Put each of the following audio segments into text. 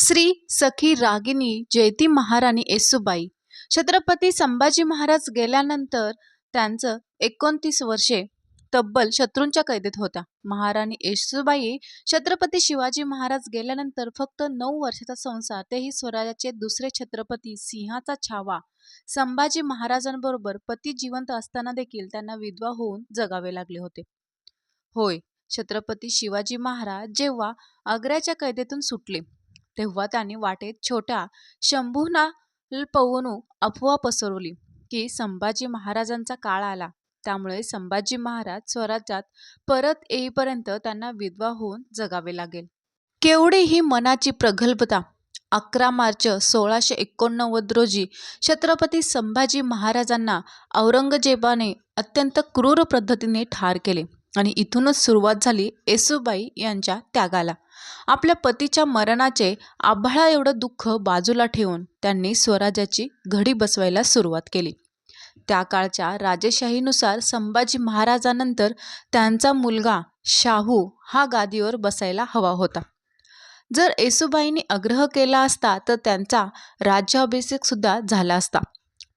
श्री सखी रागिनी जयती महाराणी येसुबाई. छत्रपती संभाजी महाराज गेल्यानंतर त्यांचं एकोणतीस वर्षे तब्बल शत्रूंच्या कैदेत होत्या महाराणी येसुबाई छत्रपती शिवाजी महाराज गेल्यानंतर फक्त नऊ वर्षाचा संसार तेही स्वराज्याचे दुसरे छत्रपती सिंहाचा छावा. संभाजी महाराजांबरोबर पती जिवंत असताना देखील त्यांना विधवा होऊन जगावे लागले होते. होय छत्रपती शिवाजी महाराज जेव्हा आग्र्याच्या कैदेतून सुटले तेव्हा त्यांनी वाटेत छोट्या शंभूना पवनू अफवा पसरवली की संभाजी महाराजांचा काळ आला. त्यामुळे संभाजी महाराज स्वराज्यात परत येईपर्यंत त्यांना विधवा होऊन जगावे लागेल. केवढी ही मनाची प्रगल्भता! अकरा मार्च सोळाशे एकोणनव्वद रोजी छत्रपती संभाजी महाराजांना औरंगजेबाने अत्यंत क्रूर पद्धतीने ठार केले आणि इथूनच सुरुवात झाली येसूबाई यांच्या त्यागाला. आपल्या पतीच्या मरणाचे आभाळा एवढं दुःख बाजूला ठेवून त्यांनी स्वराज्याची घडी बसवायला सुरुवात केली. त्या काळच्या राजेशाहीनुसार संभाजी महाराजानंतर त्यांचा मुलगा शाहू हा गादीवर बसायला हवा होता. जर येसुबाईंनी आग्रह केला असता तर त्यांचा राज्याभिषेकसुद्धा झाला असता.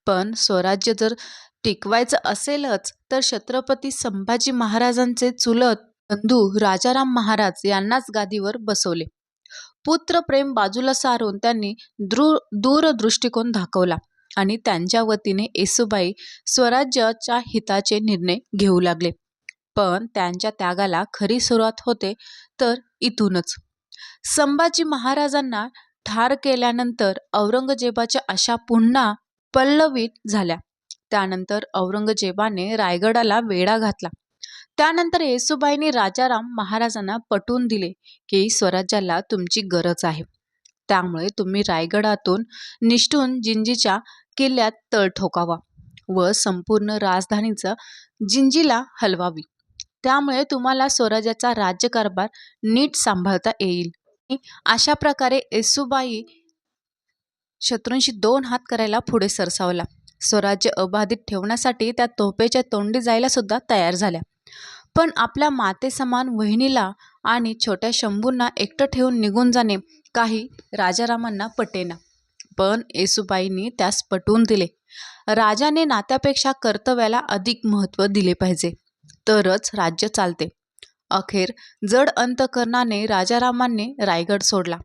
पण स्वराज्य जर टिकवायचं असेलच तर छत्रपती संभाजी महाराजांचे चुलत बंधू राजाराम महाराज यांनाच गादीवर बसवले. पुत्रप्रेम बाजूला सारून त्यांनी द्रू दूरदृष्टिकोन दाखवला आणि त्यांच्या वतीने येसुबाई स्वराज्याच्या हिताचे निर्णय घेऊ लागले. पण त्यांच्या त्यागाला खरी सुरुवात होते तर इथूनच. संभाजी महाराजांना ठार केल्यानंतर औरंगजेबाच्या आशा पुन्हा पल्लवित झाल्या. त्यानंतर औरंगजेबाने रायगडाला वेढा घातला. त्यानंतर येसुबाईने राजाराम महाराजांना पटवून दिले की स्वराज्याला तुमची गरज आहे. त्यामुळे तुम्ही रायगडातून निष्ठून जिंजीच्या किल्ल्यात तळ ठोकावा व संपूर्ण राजधानीचं जिंजीला हलवावी. त्यामुळे तुम्हाला स्वराज्याचा राज्यकारभार नीट सांभाळता येईल. अशा प्रकारे येसुबाई शत्रूंशी दोन हात करायला पुढे सरसावला. स्वराज्य अबाधित ठेवण्यासाठी त्या तोफेच्या तोंडी जायला सुद्धा तयार झाल्या. पण आपल्या मातेसमान वहिनीला आणि छोट्या शंभूंना एकटं ठेवून निघून जाणे काही राजारामांना पटेना. पण येसुबाईंनी त्यास पटवून दिले. राजाने नात्यापेक्षा कर्तव्याला अधिक महत्त्व दिले पाहिजे. तरच राज्य चालते. अखेर जड अंतकरणाने राजारामांनी रायगड सोडला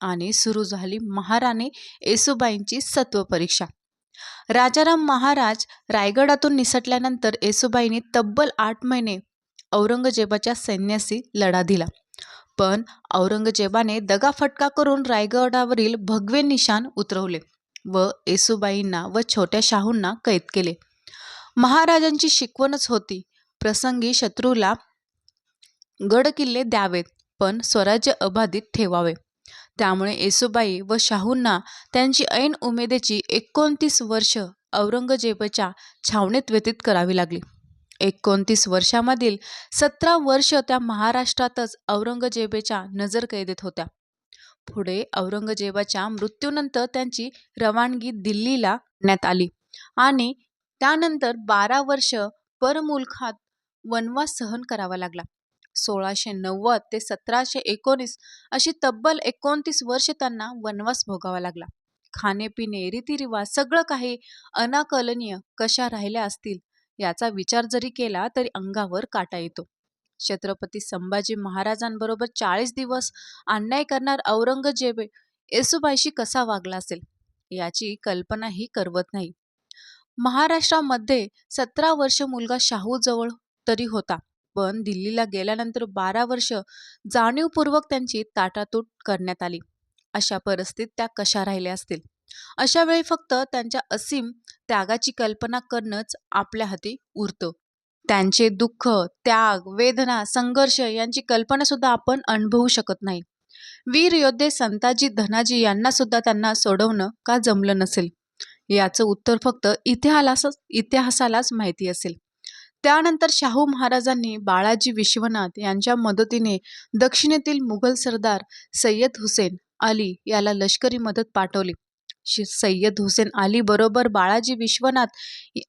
आणि सुरू झाली महाराणी येसुबाईंची सत्वपरीक्षा राजाराम महाराज रायगडातून निसटल्यानंतर येसुबाईंनी तब्बल आठ महिने औरंगजेबाच्या सैन्याशी लढा दिला. पण औरंगजेबाने दगाफटका करून रायगडावरील भगवे निशाण उतरवले व येसूबाईंना व छोट्या शाहूंना कैद केले. महाराजांची शिकवणच होती. प्रसंगी शत्रूला गडकिल्ले द्यावेत पण स्वराज्य अबाधित ठेवावे. त्यामुळे येसुबाई व शाहूंना त्यांची ऐन उमेदेची एकोणतीस वर्ष औरंगजेबाच्या छावणीत व्यतीत करावी लागली. एकोणतीस वर्षामधील सतरा वर्ष त्या महाराष्ट्रातच औरंगजेबाच्या नजरकैदेत होत्या. पुढे औरंगजेबाच्या मृत्यूनंतर त्यांची रवानगी दिल्लीला करण्यात आली आणि त्यानंतर बारा वर्ष परमुलखात वनवास सहन करावा लागला. सोळाशे नव्वद ते सतराशे एकोणीस अशी तब्बल एकोणतीस वर्ष त्यांना वनवास भोगावा लागला. खाणेपिणे रीतिरिवाज सगळं काही अनाकलनीय कशा राहिल्या असतील याचा विचार जरी केला तरी अंगावर काटा येतो. छत्रपती संभाजी महाराजांबरोबर चाळीस दिवस अन्याय करणार औरंगजेब येसुबाईशी कसा वागला असेल याची कल्पनाही करवत नाही. महाराष्ट्रामध्ये सतरा वर्ष मुलगा शाहू जवळ तरी होता पण दिल्लीला गेल्यानंतर बारा वर्ष जाणीवपूर्वक त्यांची ताटातूट करण्यात आली. अशा परिस्थितीत त्या कशा राहिल्या असतील? अशा वेळी फक्त त्यांच्या असीम त्यागाची कल्पना करणंच आपल्या हाती उरतं. त्यांचे दुःख त्याग वेदना संघर्ष यांची कल्पना सुद्धा आपण अनुभवू शकत नाही. वीर योद्धे संताजी धनाजी यांना सुद्धा त्यांना सोडवणं का जमलं नसेल? याचं उत्तर फक्त इतिहास इतिहासालाच माहिती असेल. त्यानंतर शाहू महाराजांनी बाळाजी विश्वनाथ यांच्या मदतीने दक्षिणेतील मुघल सरदार सय्यद हुसेन अली याला लष्करी मदत पाठवली. सय्यद हुसेन अली बरोबर बाळाजी विश्वनाथ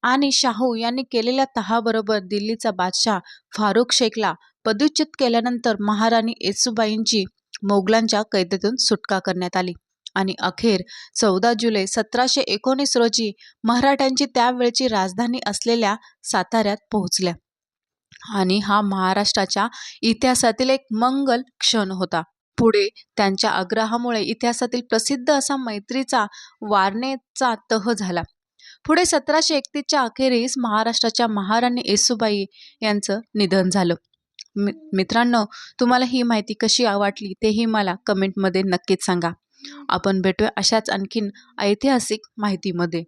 आणि शाहू यांनी केलेल्या तहाबरोबर दिल्लीचा बादशाह फारुख शेखला पदच्युत केल्यानंतर महाराणी येसुबाईंची मोगलांच्या कैदेतून सुटका करण्यात आली. आणि अखेर चौदा जुलै सतराशे एकोणीस रोजी मराठ्यांची त्यावेळची राजधानी असलेल्या साताऱ्यात पोहोचल्या. आणि हा महाराष्ट्राच्या इतिहासातील एक मंगल क्षण होता. पुढे त्यांच्या आग्रहामुळे इतिहासातील प्रसिद्ध असा मैत्रीचा वारणेचा तह झाला. पुढे सतराशे एकतीसच्या अखेरीस महाराष्ट्राच्या महाराणी येसूबाई यांचं निधन झालं. मि मित्रांनो तुम्हाला ही माहिती कशी वाटली तेही मला कमेंटमध्ये नक्कीच सांगा. आपण भेटूया अशाच आणखीन ऐतिहासिक माहितीमध्ये.